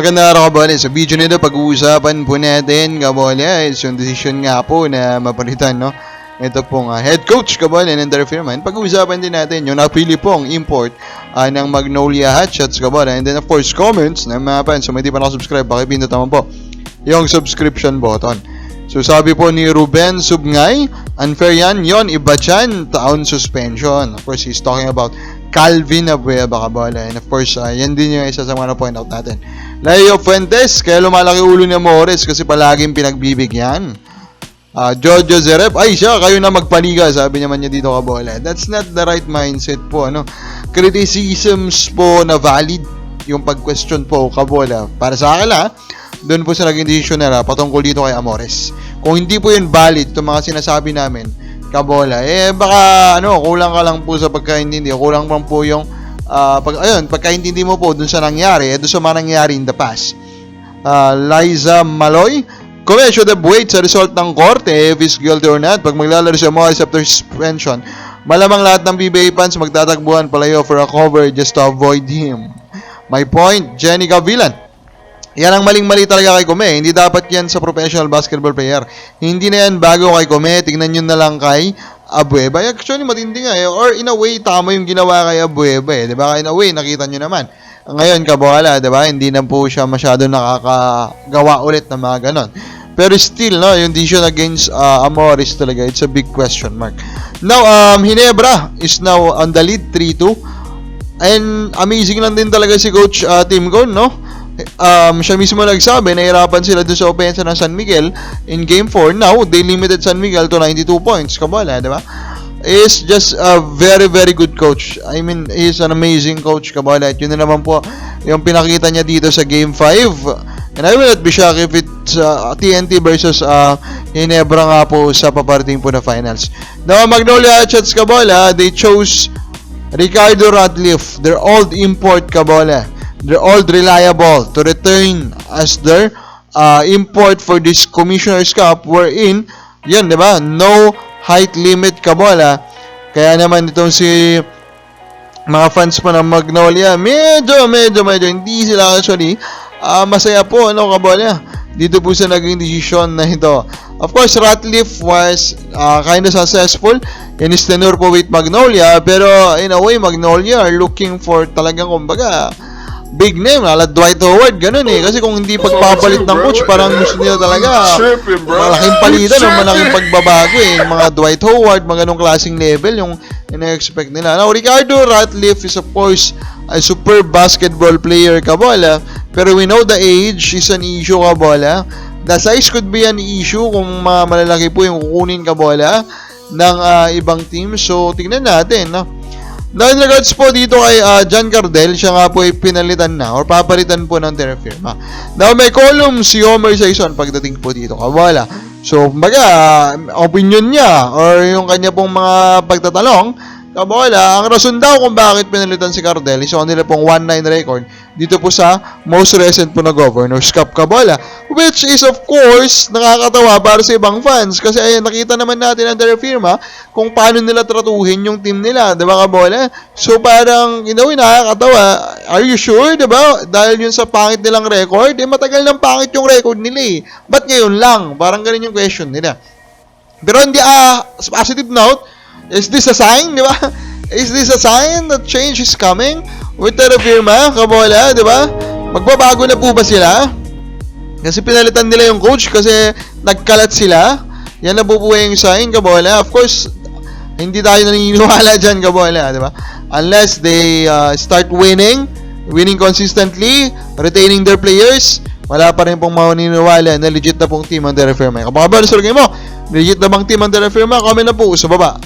Magandang araw kabole. Sa video nito, pag-uusapan po natin kabole is yung decision nga po na mapalitan no. Ito pong ah, head coach kabole ng the Firman. Pag-uusapan din natin yung napili pong import ah, ng Magnolia Hotshots kabole. And then of course comments na mga fans. So, kung hindi pa nakasubscribe, pakipindot naman po yung subscription button. So sabi po ni Ruben Subngay, unfair yan, yon iba dyan, taon suspension. Of course, he's talking about Calvin Abueva kabole. And of course, ah, yan din yung isa sa mga na-point out natin. Leo Fuentes, kaya lumalaki ulo ni Amores kasi palaging pinagbibigyan. Ah, Jojo Zerep, ay siya, kayo na magpaliga, sabi naman niya dito kabola. That's not the right mindset po, ano. Criticisms po na valid yung pag-question po kabola. Para sa akin ha, doon po sa naging decision nila patungkol dito kay Amores. Kung hindi po yun valid, itong mga sinasabi namin, kabola, eh baka ano, kulang ka lang po sa pagkaintindi, kulang lang po yung ah, pag, ayun, pagkaintindi mo po dun sa nangyari, eh, dun sa mga nangyari in the past. Ah, Liza Maloy, Kung should have wait sa result ng korte if he's guilty or not pag maglalaro siya mo after suspension. Malamang lahat ng PBA fans magtatakbuhan palayo for a cover just to avoid him. My point, Jenny Gavilan. Yan ang maling-mali talaga kay Kome. Hindi dapat yan sa professional basketball player. Hindi na yan bago kay Kome. Tingnan nyo na lang kay Abueva. Actually, matindi nga eh. Or in a way, tama yung ginawa kay Abueva eh. Diba? In a way, nakita nyo naman. Ngayon, kabuhala, diba? Hindi na po siya masyado nakakagawa ulit ng mga ganon. Pero still, no, yung decision against uh, Amoris talaga, it's a big question mark. Now, um, Hinebra is now on the lead, 3-2. And amazing lang din talaga si Coach uh, Tim Gon, no? Um, siya mismo nagsabi, nahirapan sila doon sa opensa ng San Miguel in Game 4. Now, they limited San Miguel to 92 points. Kabala, di ba? Is just a very, very good coach. I mean, he's an amazing coach, Kabala. At yun na naman po yung pinakita niya dito sa Game 5. And I will not be shocked if it's uh, TNT versus uh, Hinebra nga po sa paparating po na finals. Now, Magnolia Chats Kabala, they chose Ricardo Radcliffe, their old import Kabola. They're old reliable to return as their uh, import for this Commissioner's Cup wherein, yan, di ba? No height limit Kabola. Kaya naman itong si mga fans po ng Magnolia, medyo, medyo, medyo, hindi sila actually ah, masaya po, ano, Kabola. Dito po sa naging decision na ito. Of course, Ratliff was uh, kind of successful in his tenure po with Magnolia, pero in a way, Magnolia are looking for talagang, kumbaga, big name, ala Dwight Howard, ganun eh. Kasi kung hindi pagpapalit ng coach, parang gusto nila talaga bro. malaking palitan, o malaking pagbabago eh. Yung Mga Dwight Howard, mga ganong klaseng level, yung ina-expect nila. Now, Ricardo Ratliff is of course a super basketball player, kabola. Pero we know the age is an issue, kabola. The size could be an issue kung mga malalaki po yung kukunin, kabola, ng ah, ibang team. So, tingnan natin, no? Now, in regards po dito kay ah, John Cardell, siya nga po ay pinalitan na or papalitan po ng Terra. Now, may column si Homer Saison pagdating po dito. Kawala. So, ah, opinion niya or yung kanya pong mga pagtatanong, Kabola, ang rason daw kung bakit pinalitan si Cardell is on nila pong 1-9 record dito po sa most recent po na Governor's Cup Kabola. Which is of course nakakatawa para sa ibang fans kasi ayan nakita naman natin ang their firma kung paano nila tratuhin yung team nila, 'di ba Kabola? So parang you know, nakakatawa. Are you sure, 'di ba? Dahil yun sa pangit nilang record, eh matagal nang pangit yung record nila eh. Ba't ngayon lang? Parang ganun yung question nila. Pero hindi, ah, sa positive note, is this a sign, di ba? Is this a sign that change is coming? With the firma, kabola, di ba? Magbabago na po ba sila? Kasi pinalitan nila yung coach kasi nagkalat sila. Yan na po po yung sign, kabola. Of course, hindi tayo naniniwala dyan, kabola, di ba? Unless they uh, start winning, winning consistently, retaining their players, wala pa rin pong maniniwala na legit na pong team ang Terra Firma. Kapag ba, mo, legit na bang team ang Terra Firma? Comment na po sa baba.